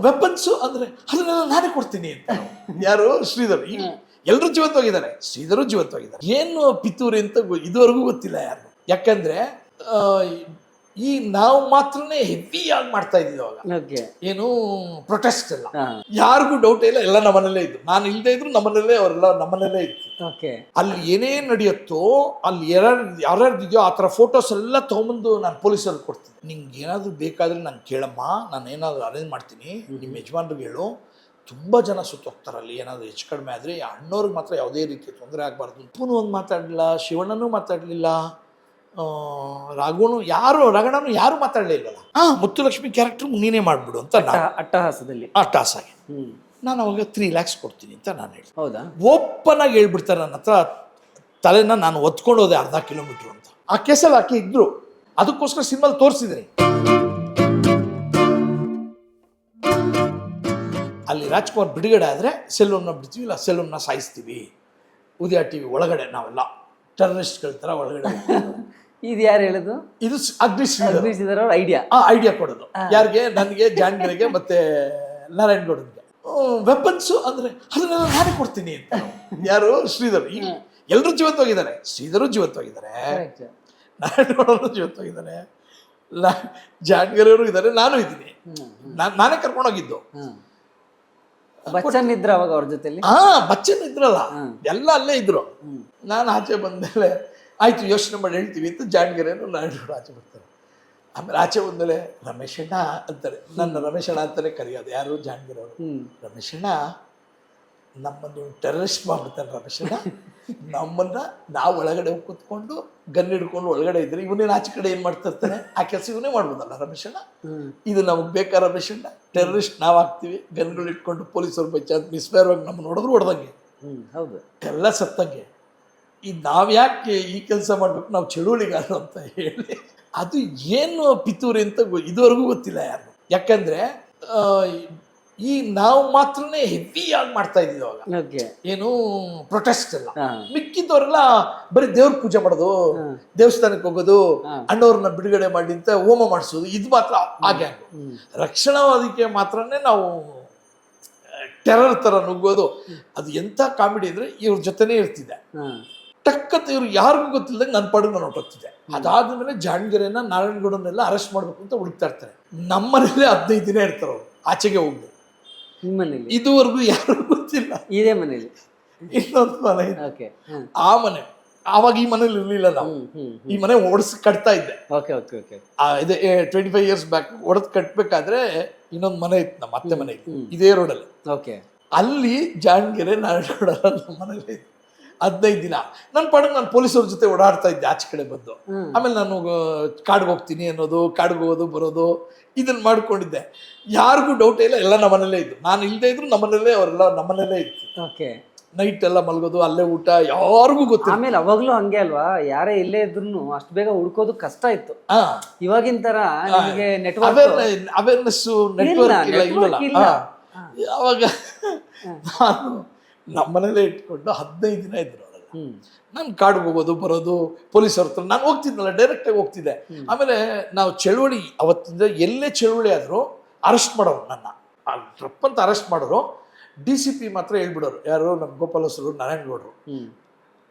Weapons ಅಂದ್ರೆ ಅದನ್ನೆಲ್ಲ ನಾನೇ ಕೊಡ್ತೀನಿ ಅಂತ. ಯಾರು? ಶ್ರೀಧರ್. ಎಲ್ಲರೂ ಜೀವಂತವಾಗಿದ್ದಾರೆ. ಶ್ರೀಧರು ಜೀವಂತವಾಗಿದ್ದಾರೆ. ಏನು ಪಿತೂರಿ ಅಂತ ಇದುವರೆಗೂ ಗೊತ್ತಿಲ್ಲ ಯಾರು. ಯಾಕಂದ್ರೆ ಈ ನಾವು ಮಾತ್ರನೇ ಹೆವಿ ಆಗಿ ಮಾಡ್ತಾ ಇದ್ದೀವಿ ಅವಾಗ. ಏನು ಪ್ರೊಟೆಸ್ಟ್ ಎಲ್ಲ ಯಾರಿಗೂ ಡೌಟ್ ಇಲ್ಲ ಎಲ್ಲ ನಮ್ಮನೇಲೇ ಇದ್ದು ನಾನು ಇಲ್ಲದೆ ಇದ್ರು ನಮ್ಮನೇಲೇ ಅವರೆಲ್ಲ ನಮ್ಮನೇಲೇ ಇತ್ತು ಓಕೆ ಅಲ್ಲಿ ಏನೇನ್ ನಡೆಯುತ್ತೋ ಅಲ್ಲಿ ಯಾರು ಯಾರ್ಯಾರು ಇದೆಯೋ ಆ ಥರ ಫೋಟೋಸ್ ಎಲ್ಲ ತೊಗೊಂಬಂದು ನಾನು ಪೊಲೀಸಲ್ಲಿ ಕೊಡ್ತೀನಿ. ನಿಂಗೆ ಏನಾದರೂ ಬೇಕಾದ್ರೆ ನಾನು ಕೇಳಮ್ಮ ನಾನು ಏನಾದರೂ ಅರೇಂಜ್ ಮಾಡ್ತೀನಿ. ನಿಮ್ಮ ಯಜಮಾನ್ರಿಗೆ ಹೇಳು. ತುಂಬ ಜನ ಸುತ್ತೋಗ್ತಾರೆ ಅಲ್ಲಿ. ಏನಾದರೂ ಹೆಚ್ಚು ಕಡಿಮೆ ಆದರೆ ಅಣ್ಣವ್ರಿಗೆ ಮಾತ್ರ ಯಾವುದೇ ರೀತಿ ತೊಂದರೆ ಆಗಬಾರ್ದು. ಪೂನು ಒಂದು ಮಾತಾಡಲಿಲ್ಲ ಶಿವಣ್ಣನೂ ಮಾತಾಡಲಿಲ್ಲ. ರಾಘವನು ಯಾರು ರಗಣನು ಯಾರು ಮಾತಾಡಲಿಲ್ಲಲ್ಲ ಹಾಂ. ಮುತ್ತುಲಕ್ಷ್ಮಿ ಕ್ಯಾರೆಕ್ಟರ್ ನೀನೇ ಮಾಡಿಬಿಡು ಅಂತ ನಾನು. ಅಟ್ಟಹಾಸದಲ್ಲಿ ಆಗಿ ನಾನು ಅವಾಗ ತ್ರೀ ಲ್ಯಾಕ್ಸ್ ಕೊಡ್ತೀನಿ ಅಂತ ನಾನು ಹೇಳಿ ಹೌದಾ? ಓಪನ್ ಆಗಿ ಹೇಳ್ಬಿಡ್ತಾರೆ ನನ್ನ ಹತ್ರ ತಲೆನ ನಾನು ಒತ್ಕೊಂಡು ಹೋದೆ ಅರ್ಧ ಕಿಲೋಮೀಟ್ರ್ ಅಂತ. ಆ ಕೇಸಲ್ಲಿ ಹಾಕಿ ಇದ್ರು. ಅದಕ್ಕೋಸ್ಕರ ಸಿನಿಮಾಲ್ ತೋರಿಸಿದ್ರಿ. ಅಲ್ಲಿ ರಾಜ್ಕುಮಾರ್ ಬಿಡುಗಡೆ ಆದರೆ ಸೆಲೂನ್ನ ಬಿಡ್ತೀವಿ ಇಲ್ಲ ಸೆಲ್ವಮ್ನ ಸಾಯಿಸ್ತೀವಿ. ಉದಯ ಟಿ ವಿ ಒಳಗಡೆ ನಾವೆಲ್ಲ. ಟೆರರಿಸ್ಟ್ಗಳ ಥರ ಒಳಗಡೆ ಇದು ಯಾರು ಹೇಳುದು? ಇದು ಅಗ್ನಿ ಶ್ರೀಧರ್ ಅವ್ರ ಐಡಿಯಾ ಆ ಐಡಿಯಾ ಕೊಡೋದು. ಯಾರಿಗೆ? ನನಗೆ ಜಾನ್ಗರಿಗೆ ಮತ್ತೆ ನಾರಾಯಣ್ ಗೌಡನ್ಗೆ ವೆಪನ್ಸು ಅಂದ್ರೆ ಅದನ್ನೆಲ್ಲ ನಾನೇ ಕೊಡ್ತೀನಿ ಅಂತ. ಯಾರು? ಶ್ರೀಧರ್. ಈಗ ಎಲ್ಲರೂ ಜೀವಂತವಾಗಿದ್ದಾರೆ. ಶ್ರೀಧರು ಜೀವಂತವಾಗಿದ್ದಾರೆ. ನಾರಾಯಣ್ ಗೌಡರು ಜೀವಂತವಾಗಿದ್ದಾರೆ. ಜಾನ್ಗರಿಯವರು ಇದ್ದಾರೆ ನಾನು ಇದ್ದೀನಿ. ನಾನ್ ನಾನೇ ಕರ್ಕೊಂಡೋಗಿದ್ದು. ಬಚ್ಚನ್ ಇದ್ರ ಅವಾಗ ಅವ್ರ ಜೊತೆಲಿ? ಹಾ ಬಚ್ಚನ್ ಇದ್ರಲ್ಲ. ಎಲ್ಲ ಅಲ್ಲೇ ಇದ್ರು. ನಾನು ಆಚೆ ಬಂದಮೇಲೆ ಆಯ್ತು ಯೋಚನೆ ಮಾಡಿ ಹೇಳ್ತೀವಿ ಅಂತ ಜಾಣ್ಗೆರೆಯನ್ನು ನಾರಾಯಣ ಆಚೆ ಬರ್ತಾರೆ. ಆಮೇಲೆ ಆಚೆ ಬಂದಮೇಲೆ ರಮೇಶಣ್ಣ ಅಂತಾರೆ. ನನ್ನ ರಮೇಶಣ್ಣ ಅಂತಲೇ ಕರೆಯೋದು. ಯಾರು? ಜಾಣ್ಗೆರೆ ಅವರು ರಮೇಶಣ್ಣ ನಮ್ಮನ್ನು ಟೆರರಿಸ್ಟ್ ಮಾಡ್ಬಿಡ್ತಾರೆ ರಮೇಶಣ್ಣ. ನಮ್ಮನ್ನ ನಾವು ಒಳಗಡೆ ಕೂತ್ಕೊಂಡು ಗನ್ ಹಿಡ್ಕೊಂಡು ಒಳಗಡೆ ಇದ್ರೆ ಇವನೇನು ಆಚೆ ಕಡೆ ಏನು ಮಾಡ್ತಾ ಇರ್ತಾನೆ? ಆ ಕೆಲಸ ಇವನೇ ಮಾಡ್ಬೋದಲ್ಲ ರಮೇಶಣ್ಣ? ಇದು ನಮಗೆ ಬೇಕಾ ರಮೇಶಣ್ಣ? ಟೆರರಿಸ್ಟ್ ನಾವು ಹಾಕ್ತೀವಿ. ಗನ್ಗಳು ಇಟ್ಕೊಂಡು ಪೊಲೀಸರು ಬೈ ಚಾನ್ಸ್ ಮಿಸ್ಫೈರ್ ಆಗಿ ನಮ್ಮನ್ನು ನೋಡಿದ್ರು ಹೊಡೆದಂಗೆ. ಹೌದು. ಎಲ್ಲ ಸತ್ತಂಗೆ. ಈ ನಾವು ಯಾಕೆ ಈ ಕೆಲಸ ಮಾಡ್ಬೇಕು? ನಾವು ಚಳುವಳಿಗಾರರು ಅಂತ ಹೇಳಿ. ಅದು ಏನು ಪಿತೂರಿ ಅಂತ ಗೊ- ಇದುವರೆಗೂ ಗೊತ್ತಿಲ್ಲ ಯಾರು ಯಾಕಂದ್ರೆ ಈ ನಾವು ಮಾತ್ರನೇ ಹೆವಿ ಆಗಿ ಮಾಡ್ತಾ ಇದ್ದೀವಿ ಅವಾಗ. ಏನು ಪ್ರೊಟೆಸ್ಟ್ ಎಲ್ಲ. ಮಿಕ್ಕಿದ್ದವರೆಲ್ಲ ಮಿಕ್ಕಿದವರೆಲ್ಲ ಬರೀ ದೇವ್ರ ಪೂಜೆ ಮಾಡೋದು ದೇವಸ್ಥಾನಕ್ಕೆ ಹೋಗೋದು. ಅಣ್ಣವ್ರನ್ನ ಬಿಡುಗಡೆ ಮಾಡಿ ಅಂತ ಹೋಮ ಮಾಡಿಸೋದು ಇದು ಮಾತ್ರ ಹಾಗೆ ರಕ್ಷಣಾವಾದಕ್ಕೆ ಮಾತ್ರನೇ ನಾವು ಟೆರರ್ ಥರ ನುಗ್ಗೋದು. ಅದು ಎಂಥ ಕಾಮಿಡಿ ಅಂದರೆ ಇವ್ರ ಜೊತೆನೇ ಇರ್ತಿದ್ದೆ. ಹಾ ಟಕ್ಕತ್ ಇವ್ರು ಯಾರಿಗೂ ಗೊತ್ತಿಲ್ಲದಂಗೆ ನನ್ನ ಪಾಡಿಗೆ ನಾನು ಅದಾದ ಮೇಲೆ ಜಾಣಗೆರೆನ ನಾರಾಯಣಗೌಡನ್ನೆಲ್ಲ ಅರೆಸ್ಟ್ ಮಾಡಬೇಕು ಅಂತ ಹುಡುಕ್ತಾ ಇರ್ತಾರೆ. ನಮ್ಮನೇಲೆ ಹದಿನೈದು ದಿನ ಇರ್ತಾರೆ ಅವ್ರು ಆಚೆಗೆ ಹೋಗಿ ಮನೇಲಿ ಇದುವರೆಗೂ ಯಾರು ಗೊತ್ತಿಲ್ಲ. ಇದೇ ಮನೇಲಿ? ಇನ್ನೊಂದು ಮನೆ ಇದೆ. ಓಕೆ ಆ ಮನೆ ಆವಾಗ ಈ ಮನೇಲಿ ಇರಲಿಲ್ಲ ನಾವು. ಈ ಮನೆ ಓಡಿಸ್ ಕಟ್ತಾ ಇದ್ದೆ. Okay okay okay. ಇದೆ ಟ್ವೆಂಟಿ ಫೈವ್ ಇಯರ್ಸ್ ಬ್ಯಾಕ್ ಒಡೆದು ಕಟ್ಟಬೇಕಾದ್ರೆ ಇನ್ನೊಂದು ಮನೆ ಇತ್ತು ನಮ್ಮ ಅತ್ತೆ ಮನೆ ಇತ್ತು ಇದೇ ರೋಡಲ್ಲಿ ಓಕೆ. ಅಲ್ಲಿ ಜಾಣಗೆರೆ ನಾರಾಯಣ ನಮ್ಮ ಮನೇಲಿ ಇತ್ತು ಹದಿನೈದು ದಿನ. ನನ್ನ ಪಾಡಿಗೆ ನಾನು ಪೊಲೀಸರ ಜೊತೆ ಓಡಾಡ್ತಾ ಇದ್ದೆ ಆಚೆ ಕಡೆ ಬಂದು. ಆಮೇಲೆ ನಾನು ಕಾಡ್ಗೆ ಹೋಗ್ತೀನಿ ಅನ್ನೋದು ಕಾಡಿಗೆ ಹೋಗೋದು ಬರೋದು ಇದನ್ನು ಮಾಡ್ಕೊಂಡಿದ್ದೆ. ಯಾರಿಗೂ ಡೌಟ್ ಇಲ್ಲ ಎಲ್ಲ ನಮ್ಮನೇಲೇ ಇದ್ದು ನಾನು ಇಲ್ಲದೇ ಇದ್ರು ನಮ್ಮನೇಲೇ ಅವರೆಲ್ಲ ನಮ್ಮನೇಲೇ ಇತ್ತು. ಓಕೆ ನೈಟ್ ಎಲ್ಲ ಮಲಗೋದು ಅಲ್ಲೇ ಊಟ ಯಾರಿಗೂ ಗೊತ್ತಿಲ್ಲ. ಆಮೇಲೆ ಅವಾಗ್ಲೂ ಹಂಗೆ ಅಲ್ವಾ? ಯಾರೇ ಇಲ್ಲೇ ಇದ್ರು ಅಷ್ಟು ಬೇಗ ಹುಡ್ಕೋದು ಕಷ್ಟ ಇತ್ತು. ಇವಾಗಿನ ತರ ನಿಮಗೆ ನೆಟ್ವರ್ಕ್ ಅವೇರ್ನೆಸ್ ನೆಟ್ವರ್ಕ್ ಇಲ್ಲ ಇಲ್ಲ. ಅವಾಗ ನಾನು ನಮ್ಮನೇಲೇ ಇಟ್ಕೊಂಡು ಹದಿನೈದು ದಿನ ಇದ್ರು ನಾನು ಕಾಡಿಗೆ ಹೋಗೋದು ಬರೋದು ಪೊಲೀಸರ ಹತ್ರ ನಾನು ಹೋಗ್ತಿದ್ನಲ್ಲ ಡೈರೆಕ್ಟಾಗಿ ಹೋಗ್ತಿದ್ದೆ. ಆಮೇಲೆ ನಾವು ಚಳುವಳಿ ಅವತ್ತಿಂದ ಎಲ್ಲೇ ಚಳುವಳಿ ಆದರೂ ಅರೆಸ್ಟ್ ಮಾಡೋರು ನನ್ನ. ಟ್ರಪ್ ಅಂತ ಅರೆಸ್ಟ್ ಮಾಡೋರು ಡಿ ಸಿ ಪಿ ಮಾತ್ರ ಹೇಳ್ಬಿಡೋರು. ಯಾರು ನಮ್ಮ ಗೋಪಾಲಸ್ವರು ನಾರಾಯಣಗೌಡರು.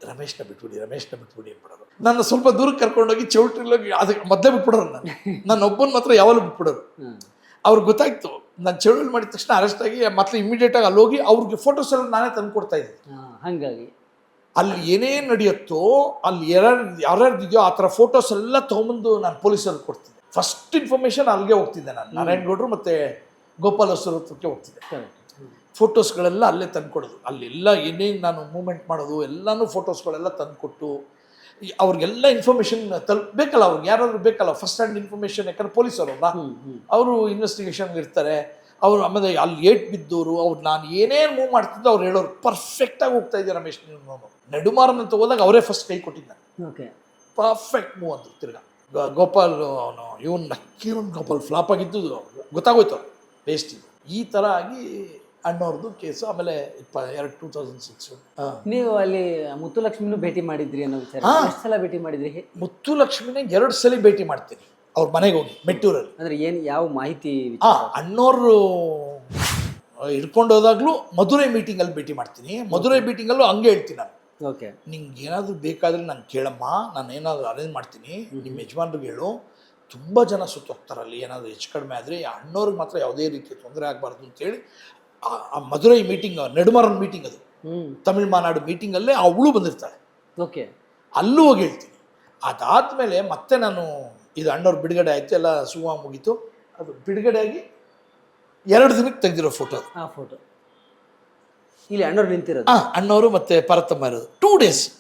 ರಮೇಶ್ನ ಬಿಟ್ಬಿಡಿ ರಮೇಶ್ನ ಬಿಟ್ಬಿಡಿ ಅಂದ್ಬಿಡೋರು. ನನ್ನ ಸ್ವಲ್ಪ ದೂರಕ್ಕೆ ಕರ್ಕೊಂಡೋಗಿ ಚೌಟ್ರಿಲೋಗಿ ಅದಕ್ಕೆ ಮೊದಲೇ ಬಿಟ್ಬಿಡೋರು ನಾನು. ನನ್ನ ಒಬ್ಬನ ಮಾತ್ರ ಯಾವಾಗಲೂ ಬಿಟ್ಬಿಡೋರು. ಅವ್ರಿಗೆ ಗೊತ್ತಾಯ್ತು ನಾನು ಚಳುವಳಿ ಮಾಡಿದ ತಕ್ಷಣ ಅರೆಸ್ಟ್ ಆಗಿ ಮತ್ತೆ ಇಮಿಡಿಯೇಟಾಗಿ ಅಲ್ಲಿ ಹೋಗಿ ಅವ್ರಿಗೆ ಫೋಟೋಸ್ ಎಲ್ಲ ನಾನೇ ತಂದು ಕೊಡ್ತಾ ಇದ್ದೆ. ಹಂಗಾಗಿ. ಅಲ್ಲಿ ಏನೇನು ನಡೆಯುತ್ತೋ ಅಲ್ಲಿ ಯಾರ್ಯಾರು ಯಾರ್ಯಾರ್ದಿದೆಯೋ ಆ ಥರ ಫೋಟೋಸ್ ಎಲ್ಲ ತೊಗೊಂಬಂದು ನಾನು ಪೊಲೀಸಲ್ಲಿ ಕೊಡ್ತಿದ್ದೆ. ಫಸ್ಟ್ ಇನ್ಫಾರ್ಮೇಷನ್ ಅಲ್ಲಿಗೆ ಹೋಗ್ತಿದ್ದೆ ನಾನು. ನಾರಾಯಣಗೌಡರು ಮತ್ತು ಗೋಪಾಲ ಹತ್ರ ಹತ್ರಕ್ಕೆ ಹೋಗ್ತಿದ್ದೆ ಫೋಟೋಸ್ಗಳೆಲ್ಲ ಅಲ್ಲೇ ತಂದ್ಕೊಡೋದು. ಅಲ್ಲೆಲ್ಲ ಏನೇನು ನಾನು ಮೂಮೆಂಟ್ ಮಾಡೋದು ಎಲ್ಲನೂ ಫೋಟೋಸ್ಗಳೆಲ್ಲ ತಂದುಕೊಟ್ಟು ಅವ್ರಿಗೆಲ್ಲ ಇನ್ಫಾರ್ಮೇಷನ್ ತಲುಪಬೇಕಲ್ಲ ಅವ್ರಿಗೆ? ಯಾರಾದ್ರೂ ಬೇಕಲ್ಲ? ಫಸ್ಟ್ ಹ್ಯಾಂಡ್ ಇನ್ಫಾರ್ಮೇಷನ್ ಯಾಕಂದ್ರೆ ಪೊಲೀಸರಲ್ಲ. ಅವರು ಇನ್ವೆಸ್ಟಿಗೇಷನ್ ಇರ್ತಾರೆ. ಅವರು ಆಮೇಲೆ ಅಲ್ಲಿ ಏಟ್ ಬಿದ್ದವರು ಅವ್ರು ನಾನು ಏನೇನು ಮೂವ್ ಮಾಡ್ತಿದ್ದೆ ಅವ್ರು ಹೇಳೋರು ಪರ್ಫೆಕ್ಟಾಗಿ ಹೋಗ್ತಾ ಇದ್ದೆ ರಮೇಶ್ ನೀವು ನಡುಮಾರನ್ ಅಂತ ಹೋದಾಗ ಅವರೇ ಫಸ್ಟ್ ಕೈ ಕೊಟ್ಟಿದ್ದ ಓಕೆ. ಪರ್ಫೆಕ್ಟ್ ಮೂವ್ ಅಂತ ತಿರ್ಗಾ. ಗೋಪಾಲ್ ಅವನು ಇವನ್ ನಕ್ಕಿರೋ ಗೋಪಾಲ್ ಫ್ಲಾಪ್ ಆಗಿದ್ದು ಗೊತ್ತಾಗೋಯ್ತು. ವೇಸ್ಟ್ ಈ ಥರ ಆಗಿ ಅಣ್ಣವ್ರದ್ದು ಕೇಸು ಆಮೇಲೆ ಇಪ್ಪ ಎರಡು ಟೂ ತೌಸಂಡ್ ಸಿಕ್ಸ್ ನೀವು ಅಲ್ಲಿ ಮುತ್ತುಲಕ್ಷ್ಮಿನೂ ಭೇಟಿ ಮಾಡಿದ್ರಿ ಅನ್ನೋ ವಿಚಾರ. ಹಾ. ಎಷ್ಟು ಸಲ ಭೇಟಿ ಮಾಡಿದ್ರಿ? ಮುತ್ತುಲಕ್ಷ್ಮಿನೇ ಮುತ್ತು ಲಕ್ಷ್ಮಿನ ಎರಡು ಸಲ ಭೇಟಿ ಮಾಡ್ತೀನಿ. ಅವ್ರ ಮನೆಗೆ ಹೋಗಿ ಮೆಟ್ಟೂರಲ್ಲಿ. ಅಂದ್ರೆ ಏನ್ ಯಾವ ಮಾಹಿತಿ ಆ ಅಣ್ಣೋರು ಹಿಡ್ಕೊಂಡು ಹೋದಾಗ್ಲೂ ಮಧುರೈ ಮೀಟಿಂಗಲ್ಲಿ ಭೇಟಿ ಮಾಡ್ತೀನಿ. ಮಧುರೈ ಮೀಟಿಂಗಲ್ಲೂ ಹಂಗೆ ಹೇಳ್ತೀನಿ ನಾನು. ಓಕೆ ನಿಂಗೆ ಏನಾದರೂ ಬೇಕಾದರೆ ನಾನು ಕೇಳಮ್ಮ ನಾನು ಏನಾದರೂ ಅರೇಂಜ್ ಮಾಡ್ತೀನಿ. ನಿಮ್ಮ ಯಜಮಾನ್ರಿಗೆ ಹೇಳು. ತುಂಬ ಜನ ಸುತ್ತೋಗ್ತಾರೆ ಅಲ್ಲಿ ಏನಾದರೂ ಹೆಚ್ಚು ಕಡಿಮೆ ಆದರೆ ಅಣ್ಣವ್ರಿಗೆ ಮಾತ್ರ ಯಾವುದೇ ರೀತಿ ತೊಂದರೆ ಆಗಬಾರ್ದು ಅಂತೇಳಿ ಆ- ಮಧುರೈ ಮೀಟಿಂಗ್ ನೆಡುಮರನ್ ಮೀಟಿಂಗ್ ಅದು. ತಮಿಳ್ ಮಾನಾಡು ಮೀಟಿಂಗಲ್ಲೇ ಅವಳು ಬಂದಿರ್ತಾಳೆ. ಓಕೆ. ಅಲ್ಲೂ ಹೋಗಿ ಹೇಳ್ತೀನಿ. ಅದಾದಮೇಲೆ ಮತ್ತೆ ನಾನು ಇದು ಅಣ್ಣವ್ರು ಬಿಡುಗಡೆ ಆಯಿತು ಎಲ್ಲ ಸುಮ ಮುಗೀತು. ಅದು ಬಿಡುಗಡೆ ಆಗಿ ಎರಡು ದಿನಕ್ಕೆ ತೆಗೆದಿರೋ ಫೋಟೋ ಆ ಫೋಟೋ ಇಲ್ಲಿ ಅಣ್ಣವ್ರು ನಿಂತಿರೋದು? ಹಾಂ ಅಣ್ಣವರು ಮತ್ತು ಪರತಮ್ಮ ಇರೋದು. ಟೂ ಡೇಸ್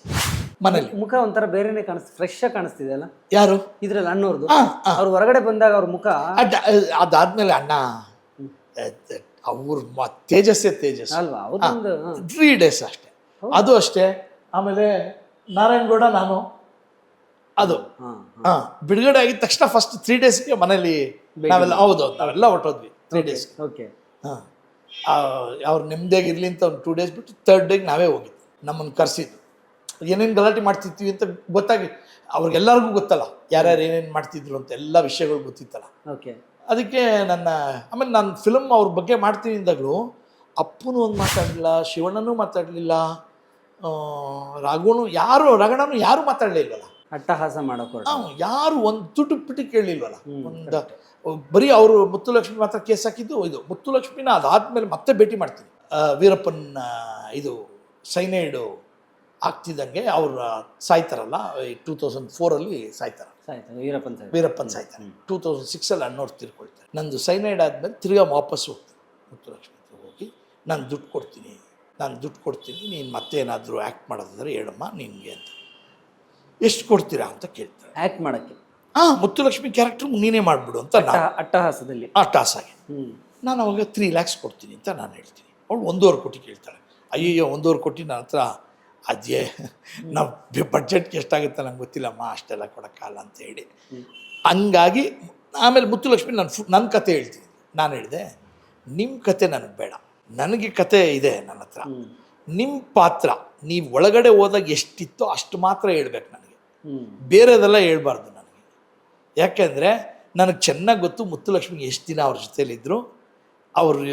ಮನೇಲಿ. ಮುಖ ಒಂಥರ ಬೇರೆನೆ ಕಾಣಿಸ್ತು ಫ್ರೆಶ್ ಆಗಿ ಕಾಣಿಸ್ತಿದೆ ಅಲ್ಲ? ಯಾರು? ಇದ್ರಲ್ಲಿ ಅಣ್ಣವ್ರದ್ದು ಅವ್ರು ಹೊರಗಡೆ ಬಂದಾಗ ಅವ್ರ ಮುಖ ಅದಾದ ಅದಾದ್ಮೇಲೆ ಅಣ್ಣ ಅವ್ರ ತೇಜಸ್ಸೇ ತೇಜಸ್ ಅಲ್ವಾ? ತ್ರೀ ಡೇಸ್ ಅಷ್ಟೇ. ಅದು ಅಷ್ಟೇ. ಆಮೇಲೆ ನಾರಾಯಣಗೌಡ ನಾನು. ಅದು. ಹಾ ಬಿಡುಗಡೆ ಆಗಿದ ತಕ್ಷಣ ಫಸ್ಟ್ ತ್ರೀ ಡೇಸ್ಗೆ ಮನೇಲಿ ನಾವೆಲ್ಲ ಹೌದು ನಾವೆಲ್ಲ ಹೊಟ್ಟೋದ್ವಿ ತ್ರೀ ಡೇಸ್ ಓಕೆ ಹಾಂ. ಅವ್ರು ನೆಮ್ಮದಿಯಾಗಿ ಇರಲಿ ಅಂತ ಒಂದು ಟೂ ಡೇಸ್ ಬಿಟ್ಟು ತರ್ಡ್ ಡೇಗೆ ನಾವೇ ಹೋಗಿದ್ದು ನಮ್ಮನ್ನು ಕರೆಸಿದ್ದು. ಏನೇನು ಗಲಾಟೆ ಮಾಡ್ತಿರ್ತೀವಿ ಅಂತ ಗೊತ್ತಾಗಿ ಅವ್ರಿಗೆಲ್ಲರಿಗೂ ಗೊತ್ತಲ್ಲ ಯಾರ್ಯಾರು ಏನೇನು ಮಾಡ್ತಿದ್ರು ಅಂತ ಎಲ್ಲ ವಿಷಯಗಳು ಗೊತ್ತಿತ್ತಲ್ಲ. ಓಕೆ ಅದಕ್ಕೆ ನನ್ನ ಆಮೇಲೆ ನಾನು ಫಿಲಮ್ ಅವ್ರ ಬಗ್ಗೆ ಮಾಡ್ತೀನಿ ಅಂದಾಗಲೂ ಅಪ್ಪನೂ ಒಂದು ಮಾತಾಡಲಿಲ್ಲ ಶಿವಣ್ಣನೂ ಮಾತಾಡಲಿಲ್ಲ ರಾಘವನು ಯಾರು ರಗಣನು ಯಾರು ಮಾತಾಡಲಿಲ್ವಲ್ಲ ಅಟ್ಟಹಾಸ ಮಾಡೋಕೆ ಯಾರು ಒಂದು ತುಟು ಪಿಟಿ ಕೇಳಿಲ್ವಲ್ಲ? ಒಂದು ಬರೀ ಅವರು ಮುತ್ತುಲಕ್ಷ್ಮಿ ಮಾತ್ರ ಕೇಸ್ ಹಾಕಿದ್ದು ಇದು ಮುತ್ತುಲಕ್ಷ್ಮಿನ ಅದಾದಮೇಲೆ ಮತ್ತೆ ಭೇಟಿ ಮಾಡ್ತೀನಿ. ವೀರಪ್ಪನ ಇದು ಸೈನೈಡು ಆಗ್ತಿದ್ದಂಗೆ ಅವ್ರು ಸಾಯ್ತಾರಲ್ಲ ಟೂ ತೌಸಂಡ್ ಫೋರಲ್ಲಿ ಸಾಯ್ತಾರೆ. ಸಾಯ್ತು ವೀರಪ್ಪನ್ ಸಾಯ್ತು. ವೀರಪ್ಪನ್ ಸಾಯ್ತಾನೆ ಟೂ ತೌಸಂಡ್ ಸಿಕ್ಸಲ್ಲಿ ಅಣ್ಣವ್ರು ತಿರ್ಕೊಳ್ತಾರೆ. ನಂದು ಸೈನೈಡ್ ಆದಮೇಲೆ ತಿರ್ಗಾ ವಾಪಸ್ ಹೋಗ್ತೀನಿ. ಮುತ್ತುಲಕ್ಷ್ಮಿ ಹೋಗಿ ನಾನು ದುಡ್ಡು ಕೊಡ್ತೀನಿ ನಾನು ದುಡ್ಡು ಕೊಡ್ತೀನಿ ನೀನು ಮತ್ತೇನಾದರೂ ಆ್ಯಕ್ಟ್ ಮಾಡೋದಾದ್ರೆ ಹೇಳಮ್ಮ ನಿನಗೆ ಅಂತ. ಎಷ್ಟು ಕೊಡ್ತೀರಾ? ಅಂತ ಕೇಳ್ತಾರೆ. ಆ್ಯಕ್ಟ್ ಮಾಡೋಕ್ಕೆ. ಹಾಂ ಮುತ್ತುಲಕ್ಷ್ಮಿ ಕ್ಯಾರೆಕ್ಟ್ರ್ ನೀನೇ ಮಾಡಿಬಿಡು ಅಂತ ನಾನು ಅಟ್ಟ- ಅಟ್ಟಹಾಸದಲ್ಲಿ ಅಟ್ಟಹಾಸಾಗಿ ನಾನು ಅವಾಗ ತ್ರೀ ಲ್ಯಾಕ್ಸ್ ಕೊಡ್ತೀನಿ ಅಂತ ನಾನು ಹೇಳ್ತೀನಿ. ಅವಳು ಒಂದೂವರೆ ಕೋಟಿ ಕೇಳ್ತಾಳೆ. ಅಯ್ಯಯ್ಯೋ ಒಂದೂವರೆ ಕೋಟಿ ನನ್ನ ಹತ್ರ ಅದೇ ನಾವು ಬಡ್ಜೆಟ್ಗೆ ಎಷ್ಟಾಗುತ್ತೆ ನಂಗೆ ಗೊತ್ತಿಲ್ಲಮ್ಮ ಅಷ್ಟೆಲ್ಲ ಕೊಡೋಕ್ಕಲ್ಲ ಅಂತ ಹೇಳಿ. ಹಂಗಾಗಿ ಆಮೇಲೆ ಮುತ್ತುಲಕ್ಷ್ಮಿ ನಾನು ಫು ನನ್ನ ಕತೆ ಹೇಳ್ತೀನಿ. ನಾನು ಹೇಳಿದೆ ನಿಮ್ಮ ಕತೆ ನನಗೆ ಬೇಡ. ನನಗೆ ಕತೆ ಇದೆ ನನ್ನ ಹತ್ರ. ನಿಮ್ಮ ಪಾತ್ರ ನೀವು ಒಳಗಡೆ ಹೋದಾಗ ಎಷ್ಟಿತ್ತೋ ಅಷ್ಟು ಮಾತ್ರ ಹೇಳ್ಬೇಕು ನನಗೆ. ಬೇರೆದೆಲ್ಲ ಹೇಳ್ಬಾರ್ದು ನನಗೆ. ಯಾಕೆಂದರೆ ನನಗೆ ಚೆನ್ನಾಗಿ ಗೊತ್ತು ಮುತ್ತುಲಕ್ಷ್ಮಿಗೆ ಎಷ್ಟು ದಿನ ಅವ್ರ ಜೊತೆಯಲ್ಲಿದ್ದರು ಅವರು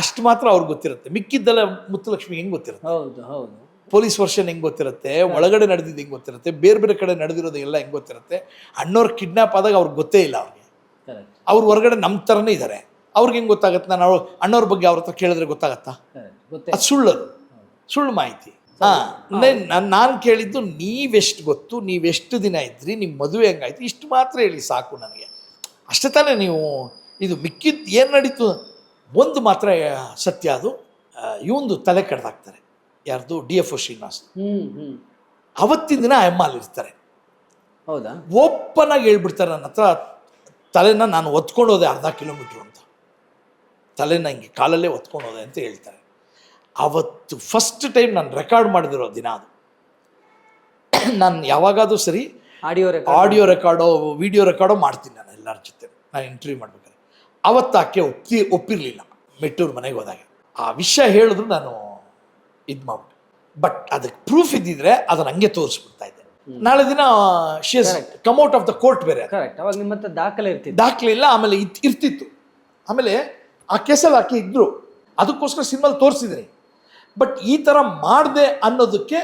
ಅಷ್ಟು ಮಾತ್ರ ಅವ್ರಿಗೆ ಗೊತ್ತಿರುತ್ತೆ. ಮಿಕ್ಕಿದ್ದೆಲ್ಲ ಮುತ್ತುಲಕ್ಷ್ಮಿಗೆ ಹೆಂಗೆ ಗೊತ್ತಿರುತ್ತೆ? ಹೌದು ಹೌದು. ಪೊಲೀಸ್ ವರ್ಷನ್ ಹೆಂಗೆ ಗೊತ್ತಿರುತ್ತೆ? ಒಳಗಡೆ ನಡೆದಿದ್ದು ಹೆಂಗೆ ಗೊತ್ತಿರುತ್ತೆ? ಬೇರೆ ಬೇರೆ ಕಡೆ ನಡೆದಿರೋದು ಎಲ್ಲ ಹೆಂಗೆ ಗೊತ್ತಿರುತ್ತೆ? ಅಣ್ಣವ್ರು ಕಿಡ್ನಾಪ್ ಆದಾಗ ಅವ್ರಿಗೆ ಗೊತ್ತೇ ಇಲ್ಲ ಅವ್ರಿಗೆ. ಅವ್ರು ಹೊರಗಡೆ ನಮ್ಮ ಥರನೇ ಇದ್ದಾರೆ ಅವ್ರಿಗೆ ಹೆಂಗೆ ಗೊತ್ತಾಗತ್ತೆ? ನಾನು ಅವ್ರು ಅಣ್ಣವ್ರ ಬಗ್ಗೆ ಅವ್ರ ಹತ್ರ ಕೇಳಿದ್ರೆ ಗೊತ್ತಾಗತ್ತಾ? ಅದು ಸುಳ್ಳದು. ಸುಳ್ಳು ಮಾಹಿತಿ. ಹಾಂ. ನಾನು ಕೇಳಿದ್ದು ನೀವೆಷ್ಟು ಗೊತ್ತು ನೀವೆಷ್ಟು ದಿನ ಇದ್ರಿ ನಿಮ್ಮ ಮದುವೆ ಹೆಂಗಾಯ್ತು ಇಷ್ಟು ಮಾತ್ರ ಹೇಳಿ ಸಾಕು ನನಗೆ. ಅಷ್ಟೇ ತಾನೇ ನೀವು ಇದು ಮಿಕ್ಕಿದ್ದು ಏನು ನಡೀತು? ಒಂದು ಮಾತ್ರ ಸತ್ಯ ಅದು. ಇವೊಂದು ತಲೆ ಕಡ್ದಾಕ್ತಾರೆ. ಯಾರ್ದು? D F O Srinivas. ಅವತ್ತಿನ ದಿನ ಎಂ ಅಲ್ಲಿ ಇರ್ತಾರೆ. ಹೌದಾ? ಓಪನ್ ಆಗಿ ಹೇಳ್ಬಿಡ್ತಾರೆ ನನ್ನ ಹತ್ರ ತಲೆನ ನಾನು ಒತ್ಕೊಂಡು ಹೋದೆ ಅರ್ಧ ಕಿಲೋಮೀಟ್ರ್ ಅಂತ. ತಲೆನ ಹಿಂಗೆ ಕಾಲಲ್ಲೇ ಒತ್ಕೊಂಡು ಹೋದೆ ಅಂತ ಹೇಳ್ತಾರೆ. ಅವತ್ತು ಫಸ್ಟ್ ಟೈಮ್ ನಾನು ರೆಕಾರ್ಡ್ ಮಾಡಿದಿರೋ ದಿನ ಅದು. ನಾನು ಯಾವಾಗಾದರೂ ಸರಿ ಆಡಿಯೋ ರೆಕಾರ್ಡ್ ಆಡಿಯೋ ರೆಕಾರ್ಡೋ ವಿಡಿಯೋ ರೆಕಾರ್ಡೋ ಮಾಡ್ತೀನಿ ನಾನು ಎಲ್ಲರ ಜೊತೆ. ನಾನು ಇಂಟರ್ವ್ಯೂ ಮಾಡ್ಬೇಕಾದ್ರೆ. ಅವತ್ತು ಆಕೆ ಒಪ್ಪಿ ಒಪ್ಪಿರಲಿಲ್ಲ. ಮೆಟ್ಟೂರು ಮನೆಗೆ ಹೋದಾಗ. ಆ ವಿಷಯ ಹೇಳಿದ್ರು ನಾನು ಇದು ಮಾಡ್ಬಿಟ್ಟು ಬಟ್ ಅದಕ್ಕೆ ಪ್ರೂಫ್ ಇದ್ದಿದ್ರೆ ಅದನ್ನ ಹಂಗೆ ತೋರಿಸ್ಬಿಡ್ತಾ ಇದ್ದೆ. ನಾಳೆ ದಿನ she come out of the court ಬೇರೆ ಕರೆಕ್ಟ್ ಅವಾಗ ನಿಮ್ಮ ಹತ್ರ ದಾಖಲೆ ಇರ್ತಿತ್ತು. ದಾಖಲೆ ಇಲ್ಲ ಆಮೇಲೆ ಇತ್ ಇರ್ತಿತ್ತು. ಆಮೇಲೆ ಆ ಕೆಸಲ್ ಹಾಕಿ ಇದ್ರು. ಅದಕ್ಕೋಸ್ಕರ ಸಿನಿಮಾಲ್ ತೋರಿಸಿದ್ರಿ ಬಟ್ ಈ ಥರ ಮಾಡಿದೆ ಅನ್ನೋದಕ್ಕೆ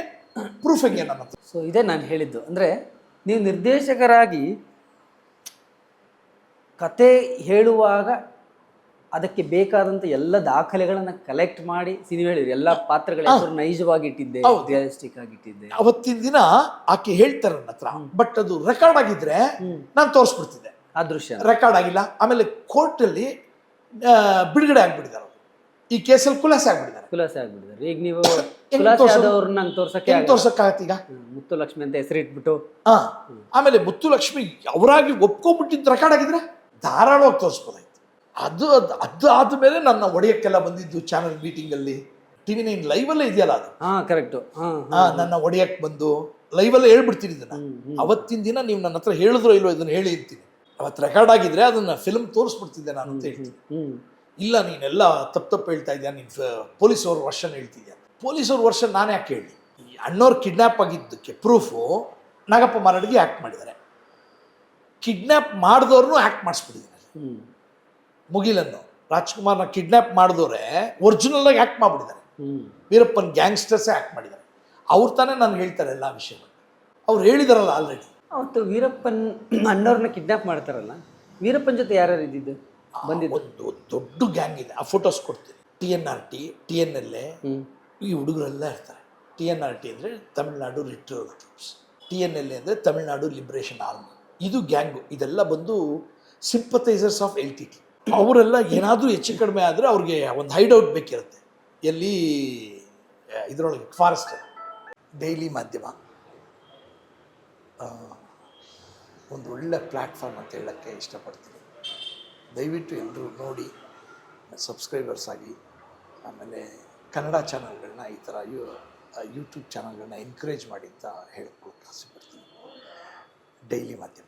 ಪ್ರೂಫ್ ಹೆಂಗೆ ನನ್ನ ಹತ್ರ? ಸೊ ಇದೇ ನಾನು ಹೇಳಿದ್ದು. ಅಂದರೆ ನೀವು ನಿರ್ದೇಶಕರಾಗಿ ಕತೆ ಹೇಳುವಾಗ ಅದಕ್ಕೆ ಬೇಕಾದಂತ ಎಲ್ಲ ದಾಖಲೆಗಳನ್ನು ಕಲೆಕ್ಟ್ ಮಾಡಿ ಸಿನಿಮಾ ಹೇಳಿದ್ರು. ಎಲ್ಲ ಪಾತ್ರಗಳ ಹೆಸರು ನೈಜವಾಗಿ ಇಟ್ಟಿದ್ದೆ ರಿಯಲಿಸ್ಟಿಕ್ ಆಗಿ ಇಟ್ಟಿದ್ದೆ. ಅವತ್ತಿನ ದಿನ ಆಕೆ ಹೇಳ್ತಾರೆ ನನ್ನ ಹತ್ರ ಬಟ್ ಅದು ರೆಕಾರ್ಡ್ ಆಗಿದ್ರೆ ನಾನು ತೋರಿಸ್ಬಿಡ್ತಿದ್ದೆ. ಆ ದೃಶ್ಯ. ರೆಕಾರ್ಡ್ ಆಗಿಲ್ಲ. ಆಮೇಲೆ ಕೋರ್ಟಲ್ಲಿ ಬಿಡುಗಡೆ ಆಗ್ಬಿಟ್ಟಿದ್ದಾರೆ. ಈ ಕೇಸಲ್ಲಿ ಖುಲಾಸೆ ಆಗ್ಬಿಟ್ಟಿದ್ದಾರೆ. ಖುಲಾಸೆ ಆಗ್ಬಿಟ್ಟಿದ್ದಾರೆ. ಈಗ ನೀವು ಖುಲಾಸೆ ತೋರ್ಸೋದು? ಆದವ್ರನ್ನ ನಂಗೆ ತೋರ್ಸಕ್ಕೆ ತೋರ್ಸಕ್ಕಾಗತ್ತೆ ಈಗ? ಮುತ್ತು ಲಕ್ಷ್ಮಿ ಅಂತ ಹೆಸರಿಟ್ಬಿಟ್ಟು. ಹಾ. ಆಮೇಲೆ ಮುತ್ತುಲಕ್ಷ್ಮಿ ಅವರಾಗಿ ಒಪ್ಕೊಂಡ್ಬಿಟ್ಟಿದ್ದು ರೆಕಾರ್ಡ್ ಆಗಿದ್ರೆ? ಧಾರಾಳವಾಗಿ ತೋರಿಸ್ಬೋದಾಯ್ತು. ಅದು ಅದು ಅದು ಆದಮೇಲೆ ನನ್ನ ಒಡೆಯಕ್ಕೆಲ್ಲ ಬಂದಿದ್ದು ಚಾನಲ್ ಮೀಟಿಂಗಲ್ಲಿ ಟಿ ವಿ ನೈನ್ ಲೈವಲ್ಲೇ ಇದೆಯಲ್ಲ ಅದು? ಹಾ ಕರೆಕ್ಟು ಹಾ ನನ್ನ ಒಡೆಯಕ್ಕೆ ಬಂದು ಲೈವಲ್ಲೇ ಹೇಳ್ಬಿಡ್ತೀನಿ ಇದನ್ನ. ಅವತ್ತಿನ ದಿನ ನೀವು ನನ್ನ ಹತ್ರ ಹೇಳಿದ್ರು ಇಲ್ವೋ ಇದನ್ನ ಹೇಳಿ ಇರ್ತೀನಿ. ಅವತ್ತು ರೆಕಾರ್ಡ್ ಆಗಿದ್ರೆ ಅದನ್ನ ಫಿಲ್ಮ್ ತೋರಿಸ್ಬಿಡ್ತಿದ್ದೆ ನಾನು ಅಂತ ಹೇಳ್ತೀನಿ. ಇಲ್ಲ ನೀನೆಲ್ಲ ತಪ್ಪು ತಪ್ಪು ಹೇಳ್ತಾ ಇದೆಯಾ? ನೀನು ಪೊಲೀಸ್ ಅವ್ರ ವರ್ಷನ್ ಹೇಳ್ತಿದ್ಯಾ? ಪೊಲೀಸ್ ಅವ್ರ ವರ್ಷನ್ ನಾನು ಯಾಕೆ ಹೇಳಿ ಈ ಅಣ್ಣವ್ರು ಕಿಡ್ನ್ಯಾಪ್ ಆಗಿದ್ದಕ್ಕೆ ಪ್ರೂಫು ನಾಗಪ್ಪ ಮಾರಾಡಿಗೆ ಆ್ಯಕ್ಟ್ ಮಾಡಿದ್ದಾರೆ. ಕಿಡ್ನ್ಯಾಪ್ ಮಾಡಿದವ್ರನ್ನೂ ಆ್ಯಕ್ಟ್ ಮಾಡಿಸ್ಬಿಟ್ಟಿದ್ದಾರೆ. ಮುಗಿಲನ್ನು. ರಾಜ್ಕುಮಾರ್ನ ಕಿಡ್ನ್ಯಾಪ್ ಮಾಡಿದವ್ರೆ ಒರಿಜಿನಲ್ಲಾಗಿ ಆ್ಯಕ್ಟ್ ಮಾಡಿಬಿಟ್ಟಿದ್ದಾರೆ. ವೀರಪ್ಪನ ಗ್ಯಾಂಗ್ಸ್ಟರ್ಸೇ ಆ್ಯಕ್ಟ್ ಮಾಡಿದ್ದಾರೆ. ಅವ್ರು ತಾನೇ ನಾನು ಹೇಳ್ತಾರೆ ಎಲ್ಲ ವಿಷಯಗಳು. ಅವ್ರು ಹೇಳಿದಾರಲ್ಲ ಆಲ್ರೆಡಿ ಅವತ್ತು ವೀರಪ್ಪನ್ ಅಣ್ಣವ್ರನ್ನ ಕಿಡ್ನಾಪ್ ಮಾಡ್ತಾರಲ್ಲ ವೀರಪ್ಪನ್ ಜೊತೆ ಯಾರ್ಯಾರು ಇದ್ದಿದ್ದು? ಬಂದಿದ್ದು? ಒಂದು ದೊಡ್ಡ ಗ್ಯಾಂಗ್ ಇದೆ. ಆ ಫೋಟೋಸ್ ಕೊಡ್ತೀನಿ. T N R T T N L A ಈ ಹುಡುಗರೆಲ್ಲ ಇರ್ತಾರೆ. ಟಿ ಎನ್ ಆರ್ ಟಿ ಅಂದರೆ Tamil Nadu retrieval troops T N L A ಅಂದರೆ ತಮಿಳ್ನಾಡು ಲಿಬ್ರೇಷನ್ ಆರ್ಮಿ ಇದು ಗ್ಯಾಂಗು ಇದೆಲ್ಲ ಬಂದು sympathisers of L T T ಅವರೆಲ್ಲ ಏನಾದರೂ ಹೆಚ್ಚು ಕಡಿಮೆ ಆದರೆ ಅವ್ರಿಗೆ ಒಂದು ಹೈಡೌಟ್ ಬೇಕಿರುತ್ತೆ. ಎಲ್ಲಿ, ಇದರೊಳಗೆ ಫಾರೆಸ್ಟ್ ಡೈಲಿ ಮಾಧ್ಯಮ. ಒಂದು ಒಳ್ಳೆ ಪ್ಲ್ಯಾಟ್ಫಾರ್ಮ್ ಅಂತ ಹೇಳೋಕ್ಕೆ ಇಷ್ಟಪಡ್ತೀನಿ. ದಯವಿಟ್ಟು ಎಲ್ಲರೂ ನೋಡಿ ಸಬ್ಸ್ಕ್ರೈಬರ್ಸ್ ಆಗಿ, ಆಮೇಲೆ ಕನ್ನಡ ಚಾನಲ್ಗಳನ್ನ ಈ ಥರ ಯೂ ಯೂಟ್ಯೂಬ್ ಚಾನಲ್ಗಳನ್ನ ಎನ್ಕರೇಜ್ ಮಾಡಿ ಅಂತ ಹೇಳ್ಕೊಳಕ್ಕೆ ಆಸೆ ಪಡ್ತೀನಿ. ಡೈಲಿ ಮಾಧ್ಯಮ.